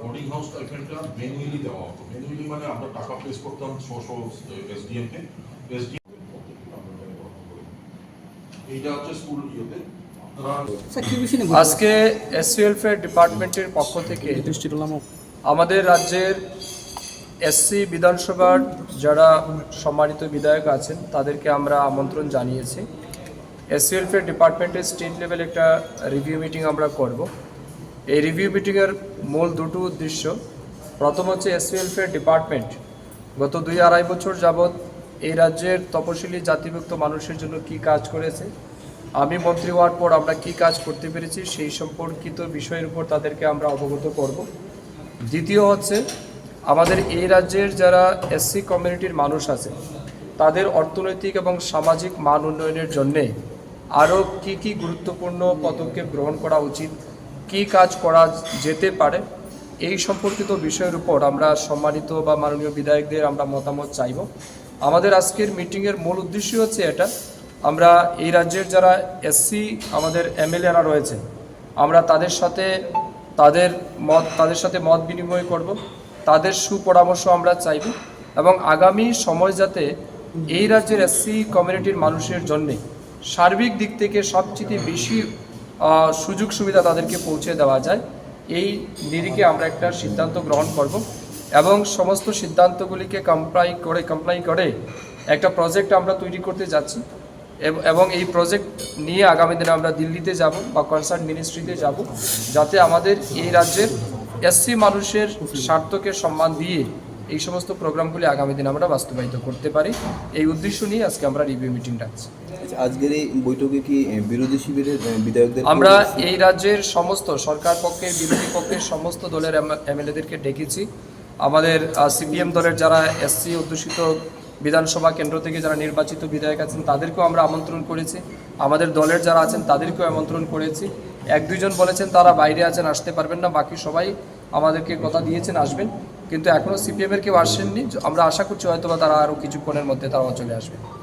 Boarding house এখানটা manually দেওয়া হতো। ম্যানুয়ালি মানে আমরা টাকা প্লেস করতাম ছশো এসডিএম কে এসডিএম এইটা হচ্ছে স্কুল ইয়েতে। আজকে এস ওয়েলফেয়ার ডিপার্টমেন্টের পক্ষ থেকে আমাদের রাজ্যের এসসি বিধানসভার যারা সম্মানিত বিধায়ক আছেন, তাদেরকে আমরা আমন্ত্রণ জানিয়েছি। এস ওয়েলফেয়ার ডিপার্টমেন্টের স্টেট লেভেল একটা রিভিউ মিটিং আমরা করব। এই রিভিউ মিটিংয়ের মূল দুটো উদ্দেশ্য, প্রথম হচ্ছে এস ওয়েলফেয়ার ডিপার্টমেন্ট গত দুই আড়াই বছর যাবৎ এই রাজ্যের তপশিলি জাতিভুক্ত মানুষের জন্য কি কাজ করেছে, আমি মন্ত্রী হওয়ার পর আমরা কি কাজ করতে পেরেছি, সেই সম্পর্কিত বিষয়ের উপর তাদেরকে আমরা অবগত করব। দ্বিতীয় হচ্ছে আমাদের এই রাজ্যের যারা এসসি কমিউনিটির মানুষ আছে, তাদের অর্থনৈতিক এবং সামাজিক মান উন্নয়নের জন্যে আরও কি কি গুরুত্বপূর্ণ পদক্ষেপ গ্রহণ করা উচিত, কি কাজ করা যেতে পারে, এই সম্পর্কিত বিষয়ের উপর আমরা সম্মানিত বা মাননীয় বিধায়কদের আমরা মতামত চাইব। আমাদের আজকের মিটিংয়ের মূল উদ্দেশ্য হচ্ছে এটা, আমরা এই রাজ্যের যারা এসসি আমাদের এমএলএরা রয়েছে, আমরা তাদের সাথে, তাদের মত, তাদের সাথে মত বিনিময় করব। তাদের সুপরামর্শ আমরা চাইব এবং আগামী সময় যাতে এই রাজ্যের এসসি কমিউনিটির মানুষের জন্যে সার্বিক দিক থেকে সবচেয়ে বেশি সুযোগ সুবিধা তাদেরকে পৌঁছে দেওয়া যায়, এই নিরিখে আমরা একটা সিদ্ধান্ত গ্রহণ করব এবং সমস্ত সিদ্ধান্তগুলিকে কমপ্লাই করে কমপ্লাই করে একটা প্রজেক্ট আমরা তৈরি করতে যাচ্ছি এবং এই প্রজেক্ট নিয়ে আগামী দিনে আমরা দিল্লিতে যাব বা কনসার্ট মিনিস্ট্রিতে যাব যাতে আমাদের এই রাজ্যের এসসি মানুষের স্বার্থকে সম্মান দিয়ে এই সমস্ত প্রোগ্রামগুলি আগামী দিনে আমরা বাস্তবায়িত করতে পারি। এই উদ্দেশ্য নিয়ে আজকে আমরা রিভিউ মিটিং ডাকছি আজকের এই বৈঠকে কি বিরোধী শিবিরের বিধায়কদের আমরা এই রাজ্যের সমস্ত সরকার পক্ষের বিরোধী পক্ষের সমস্ত দলের এমএলএদেরকে ডেকেছি। আমাদের সিপিএম দলের যারা এসসি অধ্যুষিত বিধানসভা কেন্দ্র থেকে যারা নির্বাচিত বিধায়ক আছেন তাদেরকেও আমরা আমন্ত্রণ করেছি। আমাদের দলের যারা আছেন তাদেরকেও আমন্ত্রণ করেছি। এক দুইজন বলেছেন তারা বাইরে আছেন আসতে পারবেন না বাকি সবাই আমাদেরকে কথা দিয়েছেন, আসবেন। কিন্তু এখনও সিপিএমের কেউ আসেননি। আমরা আশা করছি হয়তো বা তারা আরও কিছুক্ষণের মধ্যে তারাও চলে আসবে।